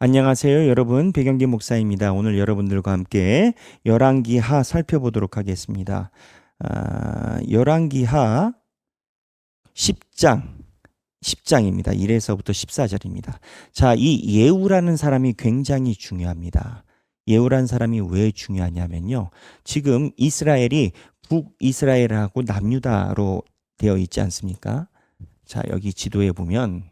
안녕하세요, 여러분. 백영기 목사입니다. 오늘 여러분들과 함께 열왕기하 살펴보도록 하겠습니다. 아, 열왕기하 10장 10장입니다. 1에서부터 14절입니다. 자, 이 예우라는 사람이 굉장히 중요합니다. 예우라는 사람이 왜 중요하냐면요. 지금 이스라엘이 북이스라엘하고 남유다로 되어 있지 않습니까? 자, 여기 지도에 보면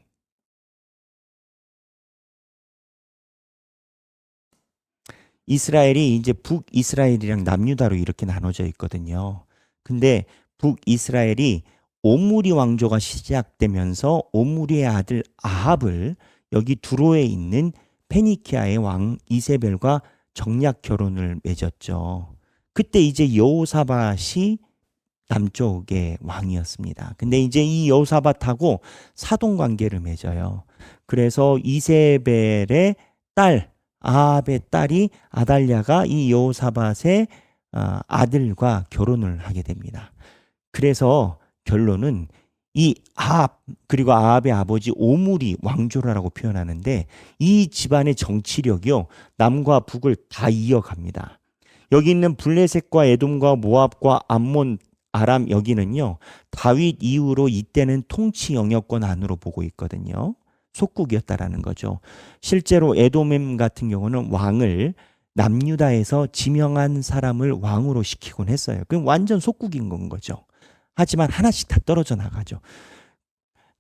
이스라엘이 이제 북이스라엘이랑 남유다로 이렇게 나눠져 있거든요. 근데 북이스라엘이 오므리 왕조가 시작되면서 오므리의 아들 아합을 여기 두로에 있는 페니키아의 왕 이세벨과 정략 결혼을 맺었죠. 그때 이제 여호사밧이 남쪽의 왕이었습니다. 근데 이제 이 여호사밧하고 사돈 관계를 맺어요. 그래서 이세벨의 딸 아합의 딸이 아달랴가 이 여호사밧의 아, 아들과 결혼을 하게 됩니다. 그래서 결론은 이 아합 그리고 아합의 아버지 오므리 왕조라고 표현하는데 이 집안의 정치력이요 남과 북을 다 이어갑니다. 여기 있는 블레셋과 에돔과 모압과 암몬 아람 여기는요 다윗 이후로 이때는 통치 영역권 안으로 보고 있거든요. 속국이었다라는 거죠. 실제로 에돔 같은 경우는 왕을 남유다에서 지명한 사람을 왕으로 시키곤 했어요. 그럼 완전 속국인 건 거죠. 하지만 하나씩 다 떨어져 나가죠.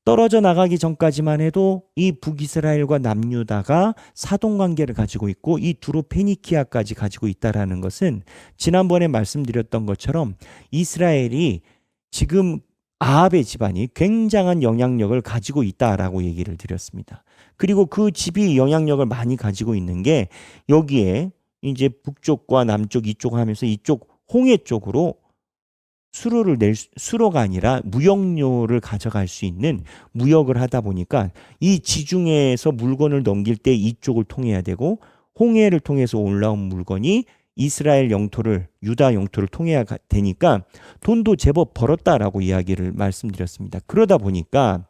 떨어져 나가기 전까지만 해도 이 북이스라엘과 남유다가 사동 관계를 가지고 있고 이 두로 페니키아까지 가지고 있다라는 것은 지난번에 말씀드렸던 것처럼 이스라엘이 지금 아합의 집안이 굉장한 영향력을 가지고 있다라고 얘기를 드렸습니다. 그리고 그 집이 영향력을 많이 가지고 있는 게 여기에 이제 북쪽과 남쪽 이쪽 하면서 이쪽 홍해 쪽으로 수로를 낼 수- 수로가 아니라 무역료를 가져갈 수 있는 무역을 하다 보니까 이 지중해에서 물건을 넘길 때 이쪽을 통해야 되고 홍해를 통해서 올라온 물건이 이스라엘 영토를 유다 영토를 통해야 가- 되니까 돈도 제법 벌었다라고 이야기를 말씀드렸습니다. 그러다 보니까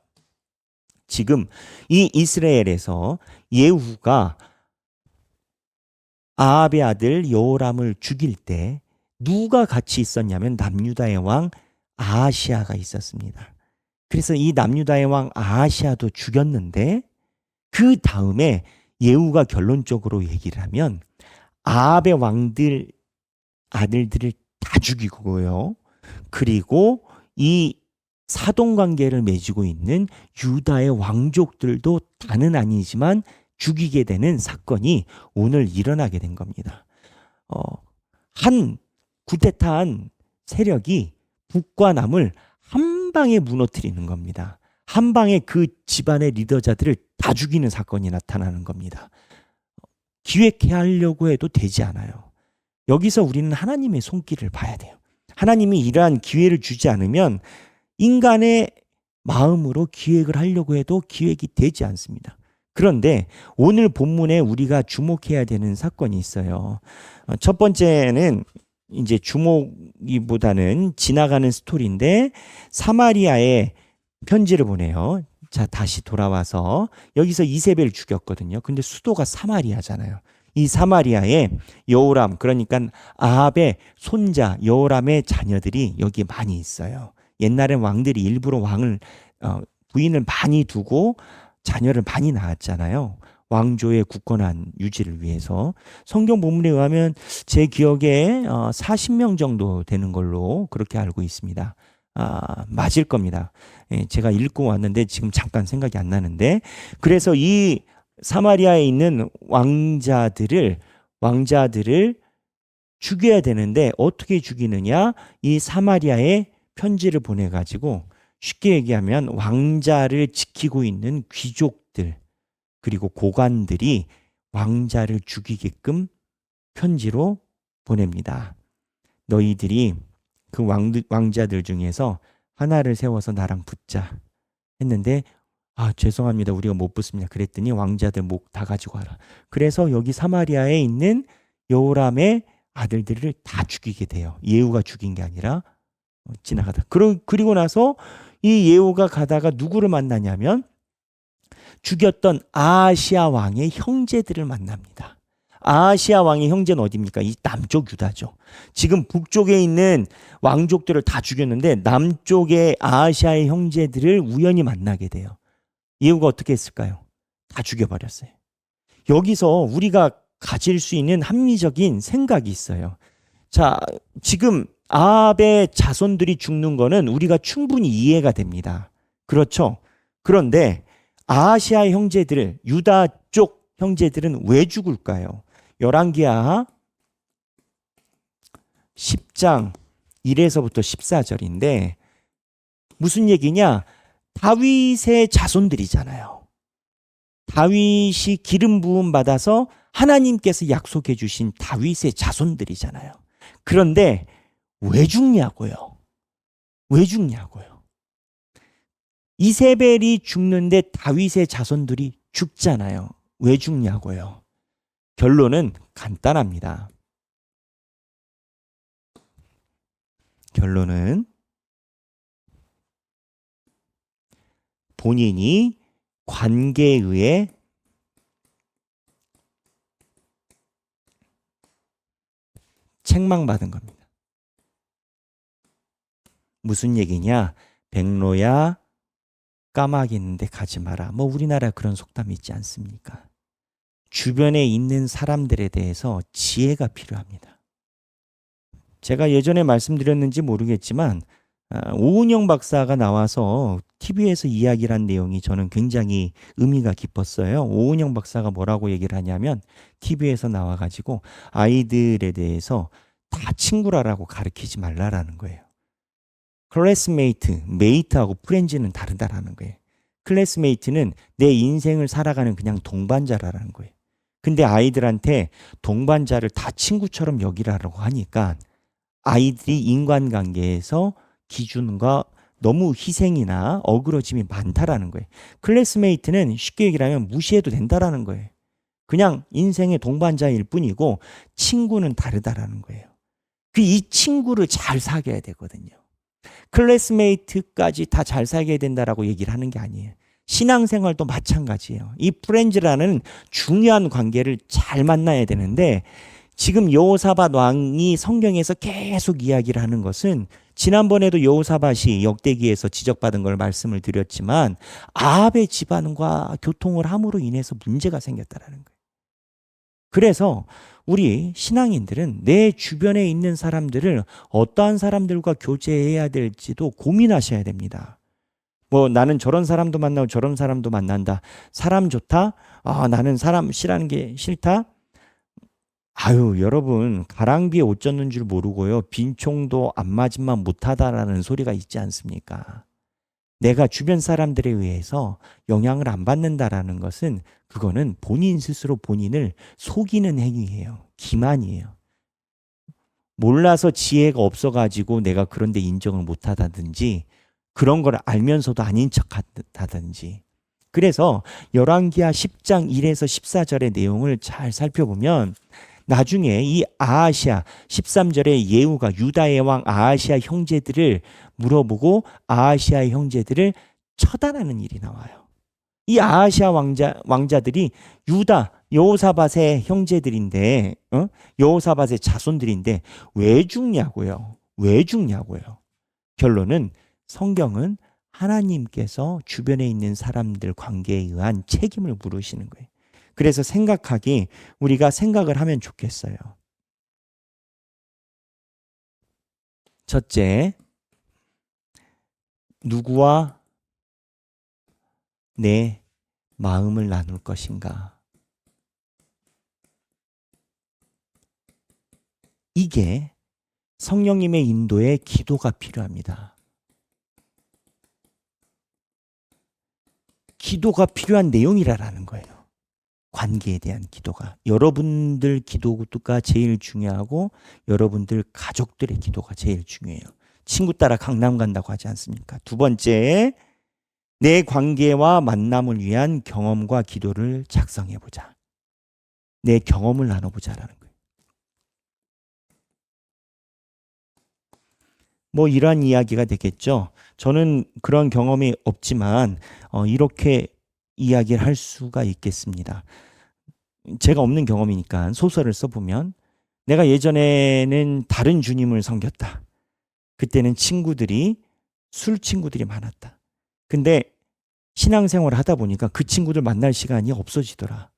지금 이 이스라엘에서 예후가 아합의 아들 여호람을 죽일 때 누가 같이 있었냐면 남유다의 왕 아하시아가 있었습니다. 그래서 이 남유다의 왕 아하시아도 죽였는데 그 다음에 예후가 결론적으로 얘기를 하면 아합의 왕들 아들들을 다 죽이고요. 그리고 이 사돈 관계를 맺고 있는 유다의 왕족들도 다는 아니지만 죽이게 되는 사건이 오늘 일어나게 된 겁니다. 어, 한 구테타한 세력이 북과 남을 한 방에 무너뜨리는 겁니다. 한 방에 그 집안의 리더자들을 다 죽이는 사건이 나타나는 겁니다. 기획해야 하려고 해도 되지 않아요. 여기서 우리는 하나님의 손길을 봐야 돼요. 하나님이 이러한 기회를 주지 않으면 인간의 마음으로 기획을 하려고 해도 기획이 되지 않습니다. 그런데 오늘 본문에 우리가 주목해야 되는 사건이 있어요. 어, 첫 번째는 이제 주목이보다는 지나가는 스토리인데 사마리아에 편지를 보내요. 자, 다시 돌아와서 여기서 이세벨 죽였거든요. 근데 수도가 사마리아잖아요. 이 사마리아에 여호람 그러니까 아합의 손자 여호람의 자녀들이 여기 많이 있어요. 옛날엔 왕들이 일부러 왕을 어, 부인을 많이 두고 자녀를 많이 낳았잖아요. 왕조의 굳건한 유지를 위해서 성경 본문에 의하면 제 기억에 어, 40명 정도 되는 걸로 그렇게 알고 있습니다. 아, 맞을 겁니다. 예, 제가 읽고 왔는데 지금 잠깐 생각이 안 나는데 그래서 이 사마리아에 있는 왕자들을 왕자들을 죽여야 되는데 어떻게 죽이느냐? 이 사마리아에 편지를 보내 가지고 쉽게 얘기하면 왕자를 지키고 있는 귀족들 그리고 고관들이 왕자를 죽이게끔 편지로 보냅니다. 너희들이 그 왕, 왕자들 중에서 하나를 세워서 나랑 붙자 했는데 아 죄송합니다. 우리가 못 붙습니다. 그랬더니 왕자들 목 다 가지고 와라. 그래서 여기 사마리아에 있는 여호람의 아들들을 다 죽이게 돼요. 예후가 죽인 게 아니라 어, 지나가다. 그러, 그리고 나서 이 예후가 가다가 누구를 만나냐면 죽였던 아시아 왕의 형제들을 만납니다. 아시아 왕의 형제는 어디입니까? 이 남쪽 유다죠. 지금 북쪽에 있는 왕족들을 다 죽였는데 남쪽의 아시아의 형제들을 우연히 만나게 돼요. 예후가 어떻게 했을까요? 다 죽여버렸어요. 여기서 우리가 가질 수 있는 합리적인 생각이 있어요. 자, 지금 아합의 자손들이 죽는 거는 우리가 충분히 이해가 됩니다. 그렇죠? 그런데 아시아 형제들, 유다 쪽 형제들은 왜 죽을까요? 열왕기하 10장 1에서부터 14절인데 무슨 얘기냐? 다윗의 자손들이잖아요. 다윗이 기름 부음 받아서 하나님께서 약속해 주신 다윗의 자손들이잖아요. 그런데 왜 죽냐고요? 왜 죽냐고요? 이세벨이 죽는데 다윗의 자손들이 죽잖아요. 왜 죽냐고요? 결론은 간단합니다. 결론은 본인이 관계에 의해 책망받은 겁니다. 무슨 얘기냐? 백로야 까마귀 있는데 가지 마라. 뭐 우리나라 그런 속담이 있지 않습니까? 주변에 있는 사람들에 대해서 지혜가 필요합니다. 제가 예전에 말씀드렸는지 모르겠지만 아, 오은영 박사가 나와서 TV에서 이야기를 한 내용이 저는 굉장히 의미가 깊었어요. 오은영 박사가 뭐라고 얘기를 하냐면 TV에서 나와가지고 아이들에 대해서 다 친구라라고 가르치지 말라라는 거예요. 클래스메이트, 메이트하고 프렌즈는 다르다라는 거예요. 클래스메이트는 내 인생을 살아가는 그냥 동반자라는 거예요. 근데 아이들한테 동반자를 다 친구처럼 여기라고 하니까 아이들이 인간관계에서 기준과 너무 희생이나 어그러짐이 많다라는 거예요. 클래스메이트는 쉽게 얘기를 하면 무시해도 된다라는 거예요. 그냥 인생의 동반자일 뿐이고 친구는 다르다라는 거예요. 그 이 친구를 잘 사귀어야 되거든요. 클래스메이트까지 다 잘 사귀어야 된다라고 얘기를 하는 게 아니에요. 신앙생활도 마찬가지예요. 이 프렌즈라는 중요한 관계를 잘 만나야 되는데 지금 여호사밧 왕이 성경에서 계속 이야기를 하는 것은 지난번에도 여호사밧이 역대기에서 지적받은 걸 말씀을 드렸지만 아합의 집안과 교통을 함으로 인해서 문제가 생겼다라는 거예요. 그래서 우리 신앙인들은 내 주변에 있는 사람들을 어떠한 사람들과 교제해야 될지도 고민하셔야 됩니다. 뭐 나는 저런 사람도 만나고 저런 사람도 만난다. 사람 좋다? 아, 나는 사람 싫어하는 게 싫다? 아유, 여러분, 가랑비에 옷 젖는 줄 모르고요. 빈총도 안 맞으면 못하다라는 소리가 있지 않습니까? 내가 주변 사람들에 의해서 영향을 안 받는다라는 것은 그거는 본인 스스로 본인을 속이는 행위예요. 기만이에요. 몰라서 지혜가 없어가지고 내가 그런데 인정을 못하다든지 그런 걸 알면서도 아닌 척 하다든지 그래서 열왕기하 10장 1에서 14절의 내용을 잘 살펴보면 나중에 이 아하시아 13절에 예후가 유다의 왕 아하시아 형제들을 물어보고 아하시아의 형제들을 처단하는 일이 나와요. 이 아하시아 왕자 왕자들이 유다 여호사밧의 형제들인데 어? 여호사밧의 자손들인데 왜 죽냐고요? 왜 죽냐고요? 결론은 성경은 하나님께서 주변에 있는 사람들 관계에 의한 책임을 물으시는 거예요. 그래서 생각하기 우리가 생각을 하면 좋겠어요. 첫째, 누구와 내 마음을 나눌 것인가? 이게 성령님의 인도에 기도가 필요합니다. 기도가 필요한 내용이라는 거예요. 관계에 대한 기도가 여러분들 기도가 제일 중요하고 여러분들 가족들의 기도가 제일 중요해요. 친구 따라 강남 간다고 하지 않습니까? 두 번째, 내 관계와 만남을 위한 경험과 기도를 작성해 보자. 내 경험을 나눠 보자라는 거예요. 뭐 이러한 이야기가 되겠죠. 저는 그런 경험이 없지만 어, 이렇게 이야기를 할 수가 있겠습니다. 제가 없는 경험이니까 소설을 써보면 내가 예전에는 다른 주님을 섬겼다. 그때는 친구들이 술 친구들이 많았다. 근데 신앙생활을 하다 보니까 그 친구들 만날 시간이 없어지더라.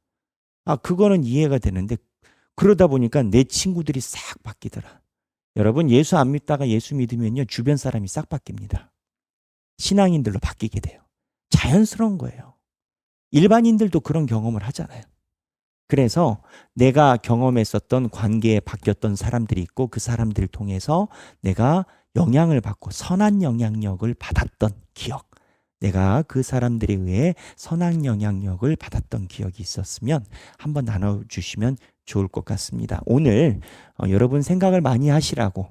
아, 그거는 이해가 되는데 그러다 보니까 내 친구들이 싹 바뀌더라. 여러분, 예수 안 믿다가 예수 믿으면요, 주변 사람이 싹 바뀝니다. 신앙인들로 바뀌게 돼요. 자연스러운 거예요. 일반인들도 그런 경험을 하잖아요. 그래서 내가 경험했었던 관계에 바뀌었던 사람들이 있고 그 사람들을 통해서 내가 영향을 받고 선한 영향력을 받았던 기억. 내가 그 사람들에 의해 선한 영향력을 받았던 기억이 있었으면 한번 나눠주시면 좋을 것 같습니다. 오늘 어, 여러분 생각을 많이 하시라고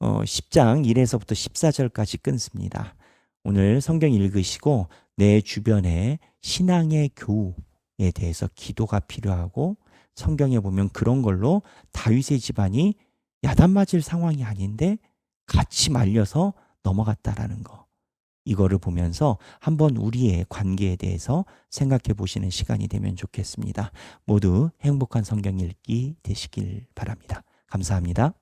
어, 10장 1에서부터 14절까지 끊습니다. 오늘 성경 읽으시고 내 주변에 신앙의 교우에 대해서 기도가 필요하고 성경에 보면 그런 걸로 다윗의 집안이 야단 맞을 상황이 아닌데 같이 말려서 넘어갔다라는 거. 이거를 보면서 한번 우리의 관계에 대해서 생각해 보시는 시간이 되면 좋겠습니다. 모두 행복한 성경 읽기 되시길 바랍니다. 감사합니다.